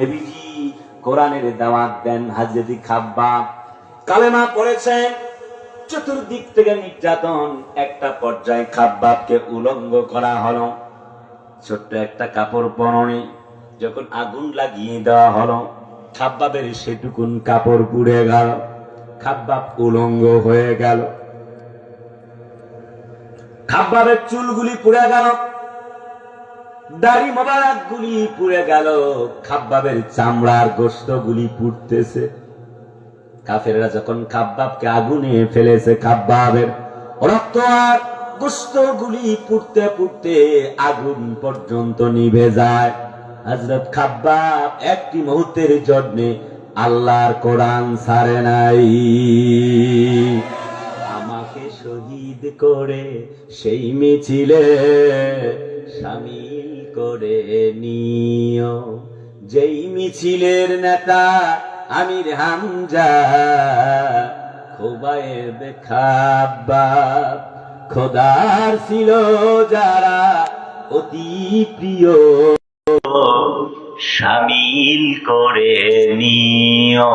নবীজি কোরআনের দাওয়াত দেন হাজরতি খাব্বা। কালেমা পড়েছেন, চতুর্দিক থেকে নির্যাতন, একটা পর্যায়ে খাব্বাবকে উলঙ্গ করা হলো। ছোট্ট একটা কাপড় পরনে, যখন আগুন লাগিয়ে দেওয়া হলো, খাব্বাবের সেটুকুন কাপড় পুড়ে গেল, খাব্বাব উলঙ্গ হয়ে গেল। খাব্বাবের চুলগুলি পুড়ে গেল দাড়ি মোবারক গুলি পুড়ে গেল। খাব্বাবের চামড়ার গোস্ত গুলি পুড়তেছে। কাফেররা যখন খাব্বাবকে আগুনে ফেলেছে, খাব্বাবের রক্ত আর গোস্ত গুলি পুড়তে পুড়তে আগুন পর্যন্ত নিভে যায়। হজরত খাব্বাব একটি মুহূর্তের জন্য আল্লাহর কোরআন ছাড়ে নাই। আমাকে শহীদ করে সেই মিছিলে সামিল করে নিও। যেই মিছিলের নেতা আমির হামজা, খোবায়েব খাব্বাব। খোদার ছিল যারা অতি প্রিয়। সামিল করে নিও।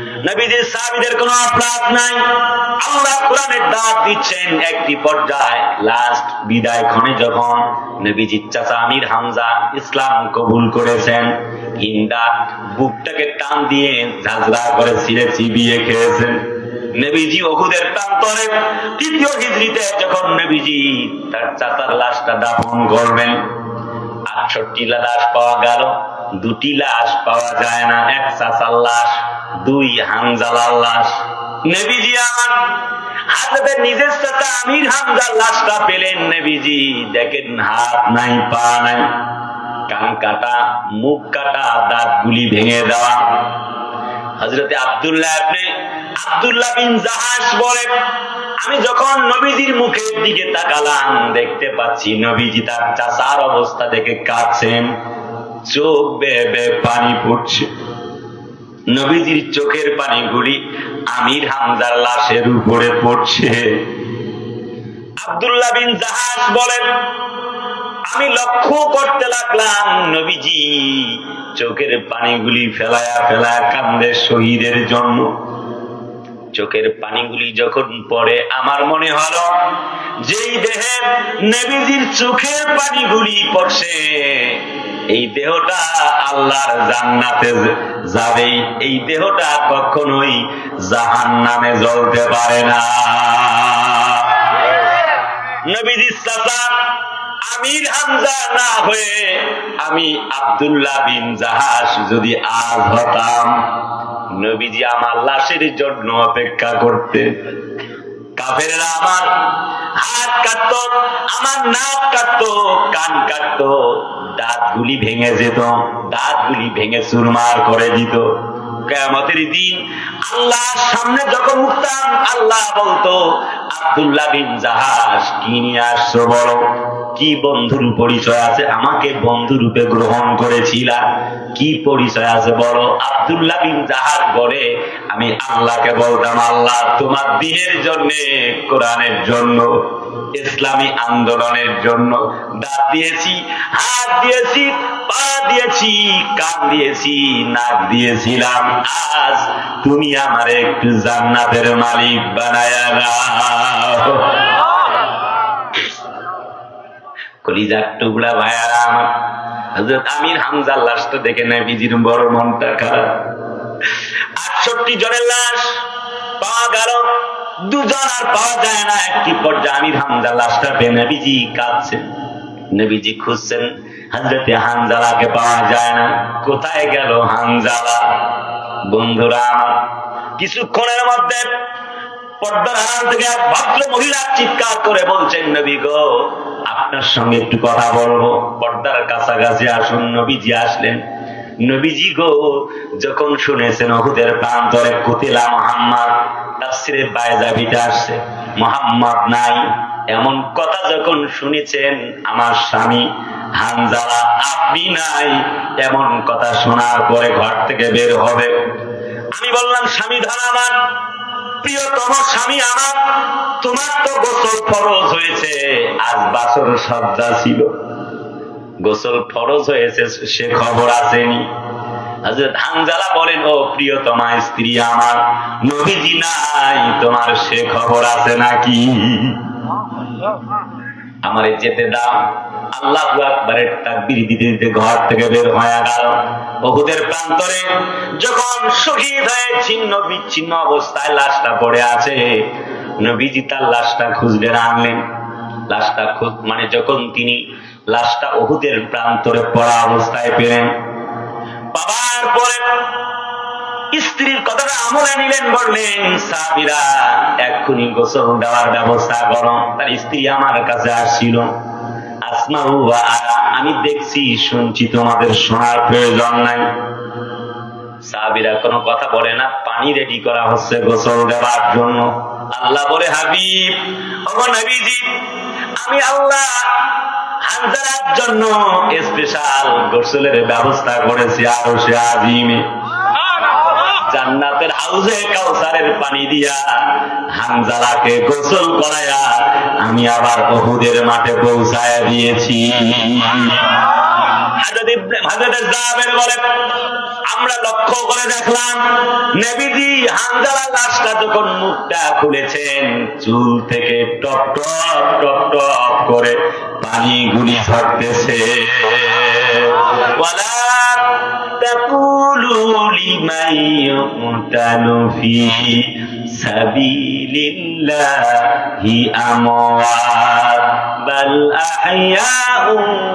নবীদের সাহাবীদের কোনো অপরাধ নাই। আল্লাহ কোরআনের দাঁত দিচ্ছেন একটি পর্যায়ে লাস্ট বিদায় ক্ষণে যখন নবীজির চাচা আমির হামজা ইসলাম কবুল করেছেন, হিন্দা বুকটাকে টান দিয়ে ঝাঁঝরা করে ছিঁড়ে চিবিয়ে খেয়েছেন। নবীজি ওহুদের প্রান্তরে তৃতীয় হিজড়িতে যখন নবীজি তার চাচার লাশটা দাফন করবেন, আটষট্টি লাশ পাওয়া গেল, দুটি লাশ পাওয়া যায় না, এক চাচার লাশ দুই হানজালার লাশ নবীজি আমার। নিজের আমির হামজার লাশটা পেলেন নবীজি। দেখেন হাত নাই, পা নাই। কান কাটা, মুখ কাটা ভেঙে দেওয়া। হজরতে আব্দুল্লাহ আপনি আব্দুল্লাহ বিন জাহাজ বলে, আমি যখন নবীজির মুখের দিকে তাকালাম, দেখতে পাচ্ছি নবীজি তার চাচার অবস্থা দেখে কাঁদছেন। চোখ বেয়ে বেয়ে পানি পড়ছে। নবীজির চোখের পানিগুলি আমির হামজার লাশের উপরে পড়ছে। আব্দুল্লাহ বিন জাহাজ বলেন, আমি লক্ষ্য করতে লাগলাম নবীজি চোখের পানিগুলি ফেলায়া ফেলায়া কান্দে শহীদের জন্য। চোখের পানিগুলি যখন পড়ে, আমার মনে হলো যেই দেহে নবীজির চোখের পানিগুলি পড়ছে, এই দেহটা আল্লাহর জান্নাতে যাবে এই দেহটা কখনোই জাহান নামে জ্বলতে পারে না। আমির হামজা না হয়ে আমি আব্দুল্লাহ বিন জাহাজ যদি আজ হতাম নবীজি আমার লাশের জন্য অপেক্ষা করতে কাফেরা আমার হাত কাটতো, আমার নাক কাটতো, কান কাটতো, দাঁতগুলি ভেঙে যেত দাঁত গুলি ভেঙে চুরমার করে দিত। দিন সামনে যখন উঠতাম আল্লাহ বলতো, আব্দুল্লাহ বিন জাহাজ কি নিয়ে কি বন্ধুর পরিচয় আছে? আমাকে বন্ধু রূপে গ্রহণ করেছিলা। কি পরিচয় আছে বলো? আব্দুল্লাহ বিন জাহাজ বলে, আমি আল্লাহকে বলতাম, আল্লাহ তোমার দিনের জন্য, কোরআনের জন্য। ইসলামী আন্দোলনের জন্য দাঁত দিয়েছি, হাত দিয়েছি, পা দিয়েছি, কান দিয়েছি, নাক দিয়েছিলাম। আজ তুমি আমার একটু জান্নাতের মালিক বানায় কলিজার টুকরা ভাইয়ারা আমার। হজরত আমির হামজার লাশটা দেখে নেয়, বিজির বড় মনটা খারাপ। আটষট্টি জনের লাশ পাওয়া গেল দুজন আর পাওয়া যায় না। একটি পর্যায়ে আমির লাশটা পেয়ে নেবিজি কাঁদছে নেবিজি খুঁজছেন, হাজরতে পাওয়া যায় না। কোথায় গেল বন্ধুরা কিছুক্ষণের মধ্যে পর্দার আড়াল থেকে এক মহিলা চিৎকার করে বলছেন, নবী গো, আপনার সঙ্গে একটু কথা বলব। পর্দার কাছাকাছি আসুন, নবীজি আসলেন। নবীজি গো, যখন শুনেছেন অহুদের প্রান্তরে কুতিলা মোহাম্মদ তাফসিরে বায়জাবিতে আসছে। মোহাম্মদ নাই। এমন কথা যখন শুনেছেন, আমার স্বামী, হানজালা, আপনি নাই, এমন কথা শোনার পরে ঘর থেকে বের হবে। আমি বললাম, স্বামী ধর আমার, প্রিয়তম স্বামী আমার, তোমার তো গোসল ফরজ হয়েছে। আজ বাসর সজ্জা ছিল। গোসল ফরজ হয়েছে, সে খবর আসেনি। হযরত হানজালা বলেন, ও প্রিয়তমা স্ত্রী, আমার নবীজি নাই, তোমার সে খবর আছে নাকি? আমারে যেতে দাও। আল্লাহ আকবরের তাকবীর দিতে দিতে ঘর থেকে বের হয়ে গেল। বহুদের প্রান্তরে যখন শহীদ হয়ে ছিন্ন বিচ্ছিন্ন অবস্থায় লাশটা পড়ে আছে, নবীজি তার লাশটা খুঁজলেন আনলেন লাশটা খুঁজ মানে যখন তিনি লাশটা অহুদের প্রান্তরে পড়া অবস্থায় পেলেন বাবার পরে স্ত্রীর কথাটা আমলে নিলেন, বললেন, সাবিরা, এক্ষুনি গোসল দেওয়ার ব্যবস্থা করো। তার স্ত্রী আমার কাছে আসছিল আমি দেখছি, শুনছি তোমাদের শোনার প্রয়োজন নাই। সাহাবিরা কোনো কথা বলে না, পানি রেডি করা হচ্ছে গোসল দেওয়ার জন্য। আল্লাহ বলে, হাবিব আমি আল্লাহ জন্য স্পেশাল গোসলের ব্যবস্থা করেছি আরও সে আজিমে। জান্নাতের হাউজে কাউসারের পানি দিয়া হানজালাকে গোসল আমি আবার বহুদের মাঠে পৌঁছায় দিয়েছি। আমরা লক্ষ্য করে দেখলাম নবীজি হানজালা লাশটা যখন মুখটা খুলেছেন চুল থেকে টপ টপ টপ টপ করে পানি গুলি ঝরতেছে ওয়ালা تقولوا لمن يقتل في سبيل الله أموات بل أحياء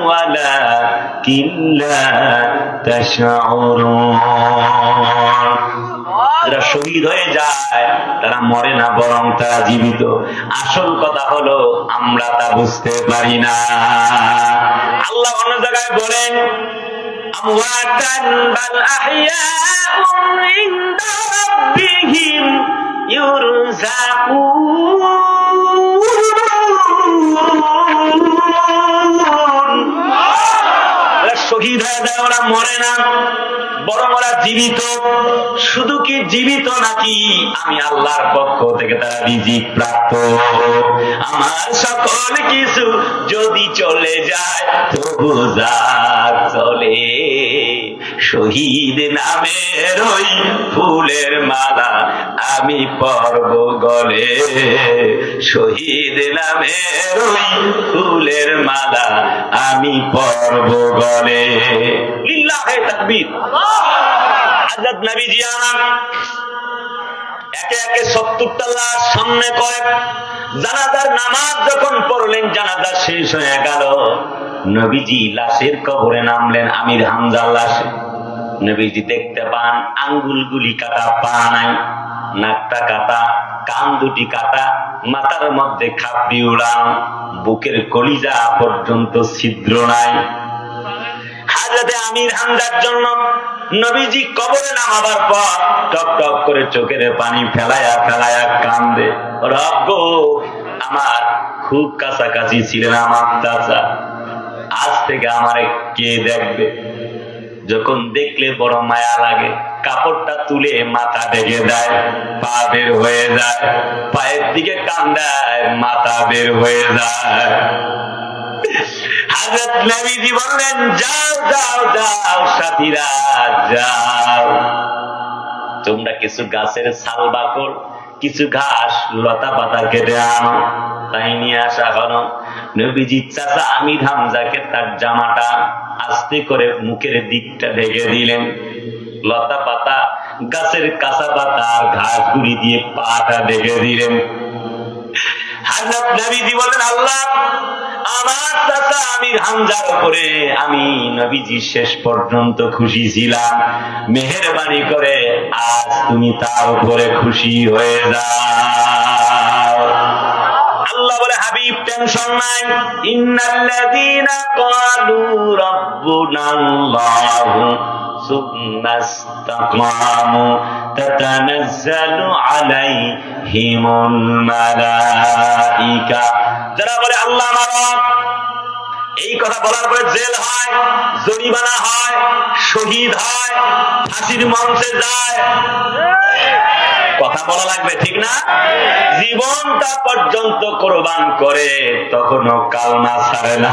ولكن لا تشعرون যারা শহীদ হয়ে যায় তারা মরে না বরং তারা জীবিত আসল কথা হলো আমরা তা বুঝতে পারি না আল্লাহ অন্য জায়গায় বলেন أمواتا بل أحياء عند ربهم يرزقون ওরা শহীদ হয়ে জীবিত। শুধু কি জীবিত নাকি? আমি আল্লাহর পক্ষ থেকে তারা আমার সকল কিছু যদি চলে যায়, তবু যাক শহীদ নামের ওই ফুলের মালা আমি পর্ব গলে। শহীদ নামের ওই ফুলের মালা আমি পর্ব গলে। আমার একে একে সত্তরটা লাশ সামনে জানাজার নামাজ যখন পড়লেন, জানাজা শেষ হয়ে গেল। নবীজি লাশের কবরে নামলেন, আমির হামজার লাশে। নবীজি দেখতে পান, আঙ্গুলগুলি কাটা পা নাই নাকটা কাটা, কান দুটি কাটা, মাথার মধ্যে খাপড়ি উড়ান, বুকের কলিজা পর্যন্ত ছিদ্র নাই। হাজরতে আমির হামজার জন্য নবীজি কবরে নামাবার পর টপ টপ করে চোখের পানি ফেলায়া ফেলায়া কান্দে। রব আমার খুব কাছাকাছি ছিলেন আমার চাচা। আজ থেকে আমারে কে দেখবে? যখন দেখলে বড় মায়া লাগে, কাপড়টা তুলে মাথা ঢেকে দেয়, পা বের হয়ে যায়। পায়ের দিকে কান্দায় মাথা বের হয়ে যায়। নবীজি বললেন, যাও যাও যাও সাথীরা, যাও। তোমরা কিছু গাছের ছাল বাকড় কিছু ঘাস, লতা পাতা কেটে আনো, তাই নিয়ে আসা হলো। নবীজি চাচা আমির হামজাকে তার জামাটা আস্তে করে মুখের দিকটা ঢেকে দিলেন। লতা পাতা, গাছের কাঁচা পাতা আর ঘাস গুড়ি দিয়ে পাটা ঢেকে দিলেন। আমার খুশি ছিলাম। মেহরবানি করে আজ তুমি তার উপরে খুশি হয়ে যাও। আল্লাহ বলে, হাবিব, টেনশন নাই। ইন্নাল্লাযীনা ক্বালু রাব্বুনাল্লাহু সুম্মা ইসতাকামু তাতানাজ্জালু আলাইহিমুল মালাঈকা যারা বলে, আল্লাহ আমার এই কথা বলার পরে জেল হয়, জরিমানা হয়, শহীদ হয়, ফাঁসির মঞ্চে যায়। কথা বলা লাগবে, ঠিক না? জীবনটা পর্যন্ত কোরবান করে, তখনও কালমা ছাড়ে না।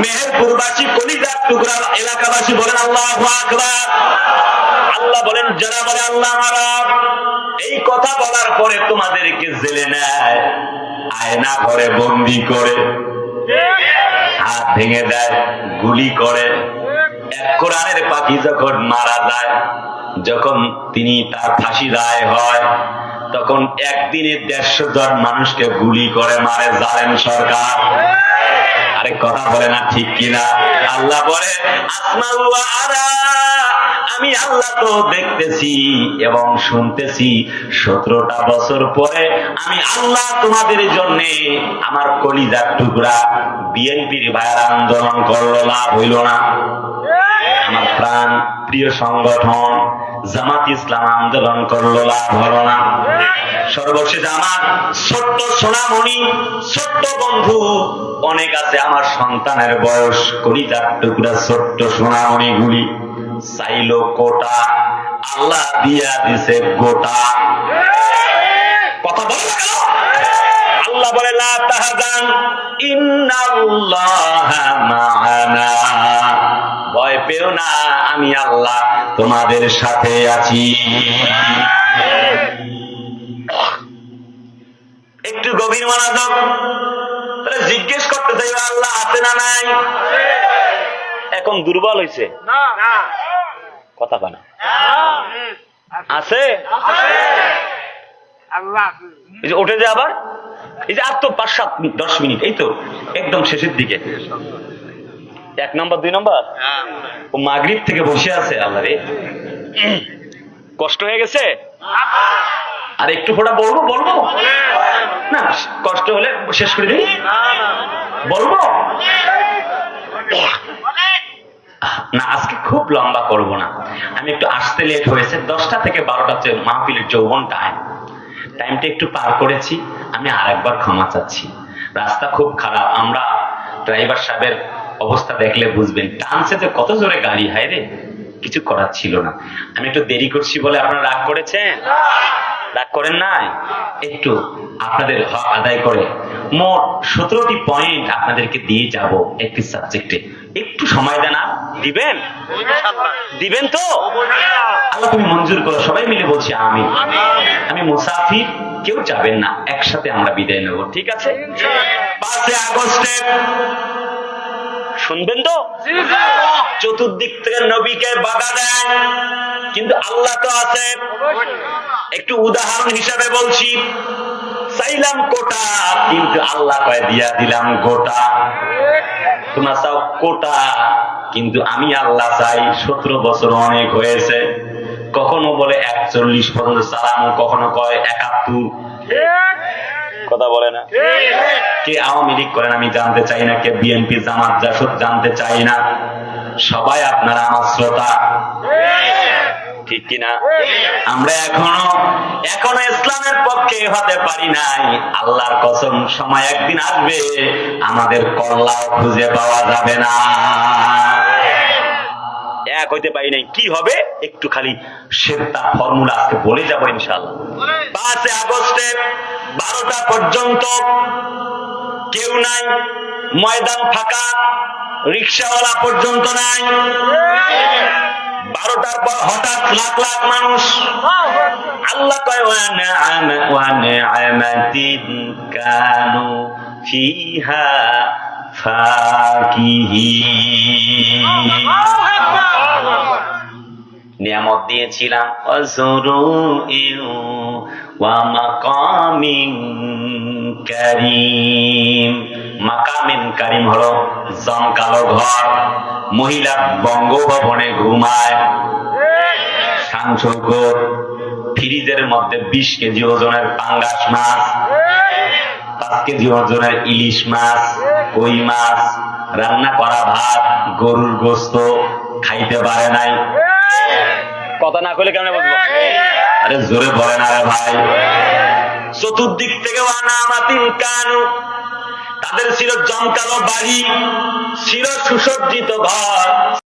মেহেরপুরবাসী, কলিজার টুকরা এলাকাবাসী বলেন, আল্লাহ আল্লাহ বলেন, যারা বলে আল্লাহ এই কথা বলার পরে তোমাদেরকে জেলে নেয়, আয়না ঘরে বন্দি করে, হাত ভেঙে দেয়, গুলি করে। এক কোরআনের পাখি যখন মারা যায় যখন তিনি তার ফাঁসি রায় হয়, তখন একদিনে দেড়শো জন মানুষকে গুলি করে মারে জালেম সরকার। আরে কথা বলে না ঠিক কিনা? আল্লাহ বলে আমি আল্লাহ তো দেখতেছি এবং শুনতেছি। সতেরোটা বছর পরে আমি আল্লাহ তোমাদের জন্য আমার কলিজার টুকরা বিএনপির ভাইয়ের আন্দোলন করল, লাভ হইল না। আমার প্রাণ প্রিয় সংগঠন জামাত ইসলাম আন্দোলন করল, লাভ হলো না। সর্বশেষ আমার ছোট্ট সোনামণি, ছোট্ট বন্ধু, অনেক আছে, আমার সন্তানের বয়স কলিজার টুকরা ছোট্ট সোনামণি গুলি। চাইলো কোটা, আল্লাহ দিয়া দিছে গোটা। কথা বলো না? আল্লাহ বলে, লা তাহজান, ইন্নাল্লাহা মা'ানা ভয় পেও না আমি আল্লাহ তোমাদের সাথে আছি। একটু গভীর মনোযোগ জিজ্ঞেস করতে চাই আল্লাহ আছে না নাই? এখন দুর্বল হয়েছে কথা কয় না। আছে? এই যে উঠে যে আবার। এই যে আর তো পাঁচ সাত মিনিট, দশ মিনিট এই তো একদম শেষের দিকে। এক নম্বর দুই নম্বর? ও মাগরিব থেকে বসে আছে আল্লাহ রে। কষ্ট হয়ে গেছে? আর একটু ফোটা বলব বলব? না কষ্ট হলে শেষ করে দিই। বলব? না আজকে খুব লম্বা করব না। আমি একটু আসতে লেট হয়েছে দশটা থেকে বারোটা মাহফিলের যৌবন টাইম টাইমটা একটু পার করেছি আমি আর একবার ক্ষমা চাচ্ছি। রাস্তা খুব খারাপ আমরা ড্রাইভার সাহেবের অবস্থা দেখলে বুঝবেন। টানছে যে কত জোরে গাড়ি, হায় রে। কিছু করার ছিল না। আমি একটু দেরি করছি বলে আপনারা রাগ করেছেন? রাগ করেন নাই? একটু আপনাদের হক আদায় করে মোট সতেরোটি পয়েন্ট আপনাদেরকে দিয়ে যাব একটি সাবজেক্টে। একটু সময় দেন আর? দিবেন? দিবেন তো? আল্লাহ তুমি মঞ্জুর করো। সবাই মিলে বলছি আমি আমি মুসাফির, কেউ যাবেন না। একসাথে আমরা বিদায় নেব। ঠিক আছে? পাঁচে আগস্টে শুনবেন তো? চতুর্দিক থেকে নবীকে বাধা দেয়। কিন্তু আল্লাহ তো আছে। একটু উদাহরণ হিসাবে বলছি। চাইলাম কোটা কিন্তু আল্লাহ কয় দিয়া দিলাম গোটা। তোমরা চাও কোটা কিন্তু আমি আল্লাহ চাই। সতেরো বছর অনেক হয়েছে। কখনো বলে একচল্লিশ পর্যন্ত চালাম কখনো কয় একাত্তর। কথা বলে না। কে আওয়ামী লীগ করেন আমি জানতে চাই না, কে বিএনপি জামাত, জাসদ জানতে চাই না। সবাই আপনারা আমার শ্রোতা। ঠিক কিনা আমরা এখনও এখনও ইসলামের পক্ষে হতে পারি নাই। আল্লাহর কসম, সময় একদিন আসবে, আমাদের কল্লাও খুঁজে পাওয়া যাবে না। এক হইতে পারি নাই। কি হবে? একটু খালি সেটা ফর্মুলা আজকে বলে যাব ইনশাল্লাহ পাঁচে আগস্টে বারোটা পর্যন্ত কেউ নাই, ময়দান ফাঁকা, রিক্সাওয়ালা পর্যন্ত নাই। বারোটার পর হঠাৎ লাখ লাখ মানুষ আল্লাহ কয় ওয়ানা ফাকিহিন। নিয়ামত দিয়েছিলাম মাকামিন হলো জমকালো ঘর। মহিলা বঙ্গভবনে ঘুমায়। ফ্রিজের মধ্যে বিশ কেজি ওজনের পাঙ্গাস মাছ, পাঁচ কেজি ওজনের ইলিশ মাছ, কই মাছ, রান্না করা ভাত, গরুর গোস্ত, খাইতে পারে নাই। কথা না করলে কেমন বুঝব? আরে জোরে বলেন আরে ভাই। চতুর্দিক থেকে আনামাতিন কানু। তাদের ছিল জমকালো বাড়ি ছিল সুসজ্জিত ঘর।